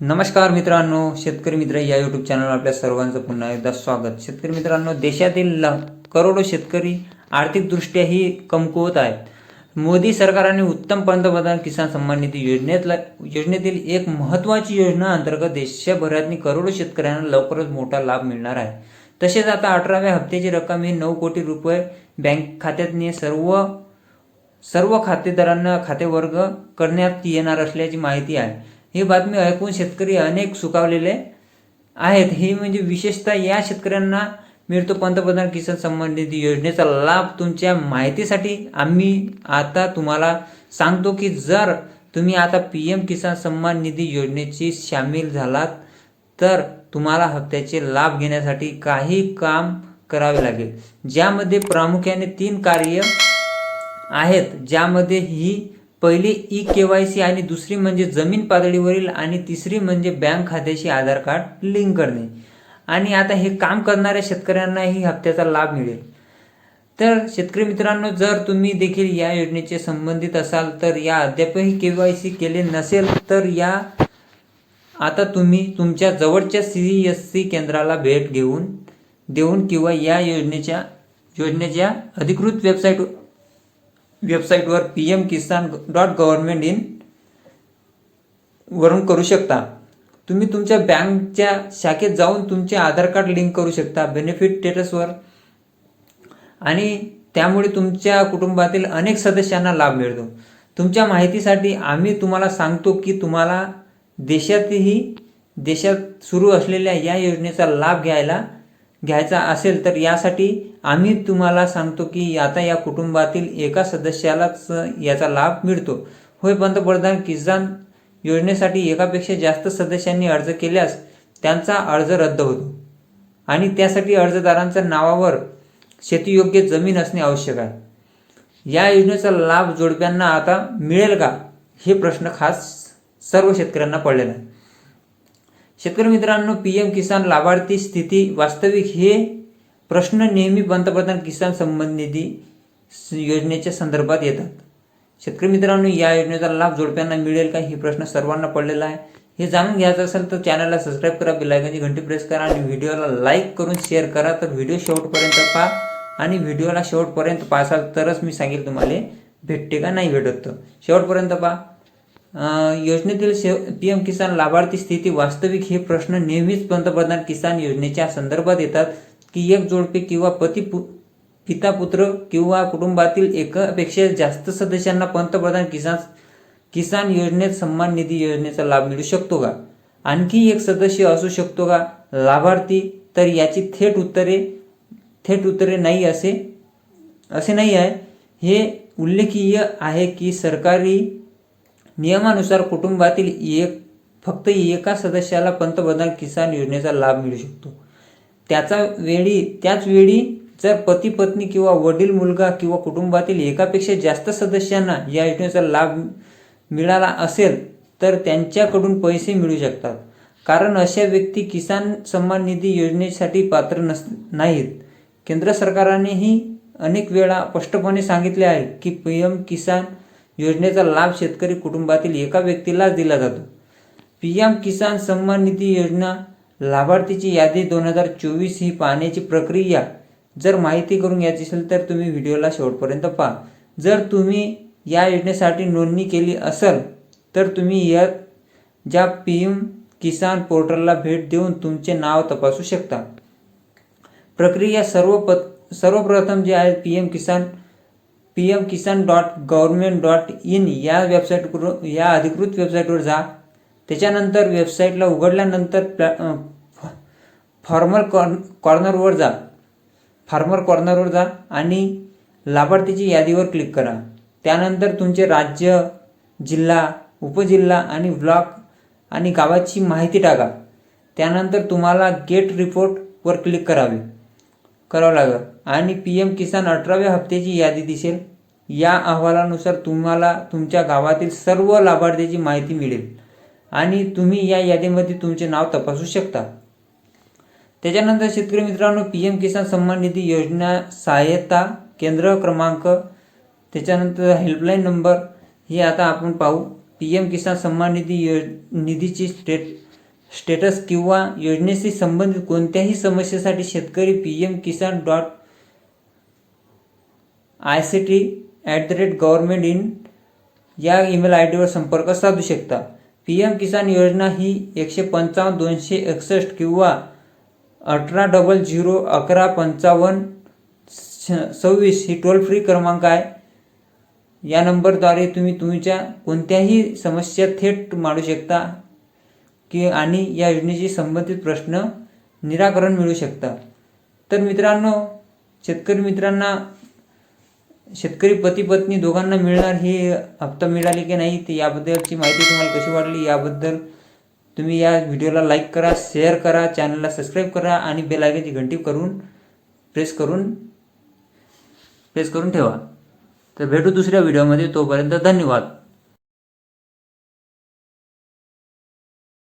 नमस्कार मित्रांनो शेतकरी मित्र या यूट्यूब चॅनलवर आपल्या सर्वांचं पुन्हा एकदा स्वागत. शेतकरी मित्रांनो देशातील ल करोडो शेतकरी आर्थिकदृष्ट्याही कमकुवत आहेत. मोदी सरकारने उत्तम पंतप्रधान किसान सन्मान निधी योजनेतला योजनेतील एक महत्त्वाची योजना अंतर्गत देशभरातील करोडो शेतकऱ्यांना लवकरच मोठा लाभ मिळणार आहे. तसेच आता अठराव्या हप्त्याची रक्कम ही नऊ कोटी रुपये बँक खात्यातने सर्व सर्व खातेदारांना खातेवर्ग करण्यात येणार असल्याची माहिती आहे. ही बातमी ऐकून शेतकरी अनेक सुकावलेले आहेत. ही म्हणजे विशेषतः या शेतकऱ्यांना मिळतो पंतप्रधान किसान सन्मान निधी योजनेचा लाभ. तुमच्या माहितीसाठी आम्ही आता तुम्हाला सांगतो की जर तुम्ही आता पी एम किसान सन्मान निधी योजनेची सामील झालात तर तुम्हाला हप्त्याचे लाभ घेण्यासाठी काही काम करावे लागेल. ज्यामध्ये प्रामुख्याने तीन कार्य आहेत. ज्यामध्ये ही पहिली ई के वाय सी आणि दुसरी म्हणजे जमीन पातळीवरील आणि तिसरी म्हणजे बँक खात्याशी आधार कार्ड लिंक करणे. आणि आता हे काम करणाऱ्या शेतकऱ्यांनाही हप्त्याचा लाभ मिळेल. तर शेतकरी मित्रांनो जर तुम्ही देखील या योजनेचे संबंधित असाल तर या अद्यापही के वाय सी केले नसेल तर या आता तुम्ही तुमच्या जवळच्या सी एस सी केंद्राला भेट घेऊन देऊन किंवा या योजनेच्या योजनेच्या अधिकृत वेबसाईट वेबसाईटवर P M Kisan dot government in वरून करू शकता. तुम्ही तुमच्या बँकच्या शाखेत जाऊन तुमचे आधार कार्ड लिंक करू शकता बेनिफिट स्टेटसवर आणि त्यामुळे तुमच्या कुटुंबातील अनेक सदस्यांना लाभ मिळतो. तुमच्या माहितीसाठी आम्ही तुम्हाला सांगतो की तुम्हाला देशातही देशात सुरू असलेल्या या योजनेचा लाभ घ्यायला घ्यायचा असेल तर यासाठी आम्ही तुम्हाला सांगतो की आता या कुटुंबातील एका सदस्यालाच याचा लाभ मिळतो. होय पंतप्रधान किसान योजनेसाठी एकापेक्षा जास्त सदस्यांनी अर्ज केल्यास त्यांचा अर्ज रद्द होतो. आणि त्यासाठी अर्जदारांच्या नावावर शेतीयोग्य जमीन असणे आवश्यक आहे. या योजनेचा लाभ जोडप्यांना आता मिळेल का? हे प्रश्न खास सर्व शेतकऱ्यांना पडलेला आहे. शेतकरी मित्रांनो पी एम किसान लाभार्थी स्थिती वास्तविक हे प्रश्न नेहमी पंतप्रधान किसान सन्मान निधी योजनेच्या संदर्भात येतात. शेतकरी मित्रांनो या योजनेचा लाभ जोडप्यांना मिळेल का? हे प्रश्न सर्वांना पडलेला आहे. हे जाणून घ्यायचं असेल तर चॅनलला सबस्क्राईब करा बेलायकनची घंटी प्रेस करा आणि व्हिडिओला लाईक करून शेअर करा. तर व्हिडिओ शेवटपर्यंत पहा आणि व्हिडिओला शेवटपर्यंत पाहसाल तरच मी सांगेल तुम्हाला भेटते का नाही भेटत. तर शेवटपर्यंत पहा. योजनेतील शेव पी एम किसान लाभार्थी स्थिती वास्तविक हे प्रश्न नेहमीच पंतप्रधान किसान योजनेच्या संदर्भात येतात की एक जोडपे किंवा पती पु पिता पुत्र किंवा कुटुंबातील एकापेक्षा जास्त सदस्यांना पंतप्रधान किसान किसान योजनेत सन्मान निधी योजनेचा लाभ मिळू शकतो का? आणखी एक सदस्य असू शकतो का? लाभार्थी तर याची थेट उत्तरे थेट उत्तरे नाही असे असे नाही आहे. हे उल्लेखीय आहे की सरकारी नियमानुसार कुटुंबातील एक फक्त एका सदस्याला पंतप्रधान किसान योजनेचा लाभ मिळू शकतो. त्याचा वेळी त्याच वेळी जर पती पत्नी किंवा वडील मुलगा किंवा कुटुंबातील एकापेक्षा जास्त सदस्यांना या योजनेचा लाभ मिळाला असेल तर त्यांच्याकडून पैसे मिळू शकतात. कारण अशा व्यक्ती किसान सन्मान निधी योजनेसाठी पात्र नस नाहीत. केंद्र सरकारनेही अनेक वेळा स्पष्टपणे सांगितले आहे की पी एम किसान योजनेचा लाभ शेतकरी कुटुंबातील एका व्यक्तीलाच दिला जातो. पी एम किसान सन्मान निधी योजना लाभार्थीची यादी दोन हजार चोवीस ही पाहण्याची प्रक्रिया. जर माहिती करून घ्यायची असेल तर तुम्ही व्हिडिओला शेवटपर्यंत पहा. जर तुम्ही या योजनेसाठी नोंदणी केली असेल तर तुम्ही या ज्या पी एम किसान पोर्टलला भेट देऊन तुमचे नाव तपासू शकता. प्रक्रिया सर्व प सर्वप्रथम जे आहे P M Kisan P M Kisan dot government dot in या वेबसाईटवर या अधिकृत वेबसाईटवर जा. त्याच्यानंतर वेबसाईटला उघडल्यानंतर प्लॅ फॉर्मर कॉर्न कॉर्नरवर जा. फार्मर कॉर्नरवर जा आणि लाभार्थीची यादीवर क्लिक करा. त्यानंतर तुमचे राज्य जिल्हा उपजिल्हा आणि ब्लॉक आणि गावाची माहिती टाका. त्यानंतर तुम्हाला गेट रिपोर्टवर क्लिक करावे करावं लागेल. आणि पी एम किसान अठराव्या हप्त्याची यादी दिसेल. या अहवालानुसार तुम्हाला तुमच्या गावातील सर्व लाभार्थ्याची माहिती मिळेल. आणि तुम्ही या यादीमध्ये तुमचे नाव तपासू शकता. त्याच्यानंतर शेतकरी मित्रांनो पी एम किसान सन्मान निधी योजना सहाय्यता केंद्र क्रमांक त्याच्यानंतर हेल्पलाईन नंबर हे आता आपण पाहू. पी एम किसान सन्मान निधी यो निधीची स्टेट स्टेटस किंवा योजनेशी संबंधित कोणत्याही समस्येसाठी शेतकरी P M Kisan dot I C T at the rate government in या ईमेल आय डीवर संपर्क साधू शकता. पी एम किसान योजना ही एकशे पंचावन्न दोनशे एकसष्ट किंवा अठरा डबल झिरो अकरा पंचावन्न स- सव्वीस ही टोल फ्री क्रमांक आहे. या नंबरद्वारे तुम्ही तुमच्या कोणत्याही समस्या थेट मांडू शकता की आणि या योजनेशी संबंधित प्रश्न निराकरण मिळू शकता. तर मित्रांनो शेतकरी मित्रांना शेतकरी पती पत्नी दोघांना मिळणार ही हप्ता मिळाली की नाही ते याबद्दलची माहिती तुम्हाला कशी वाटली याबद्दल तुम्ही या व्हिडिओला लाईक करा शेअर करा चॅनलला सबस्क्राईब करा आणि बेल आयकनची घंटी करून प्रेस करून प्रेस करून ठेवा. तर भेटू दुसऱ्या व्हिडिओमध्ये. तोपर्यंत धन्यवाद.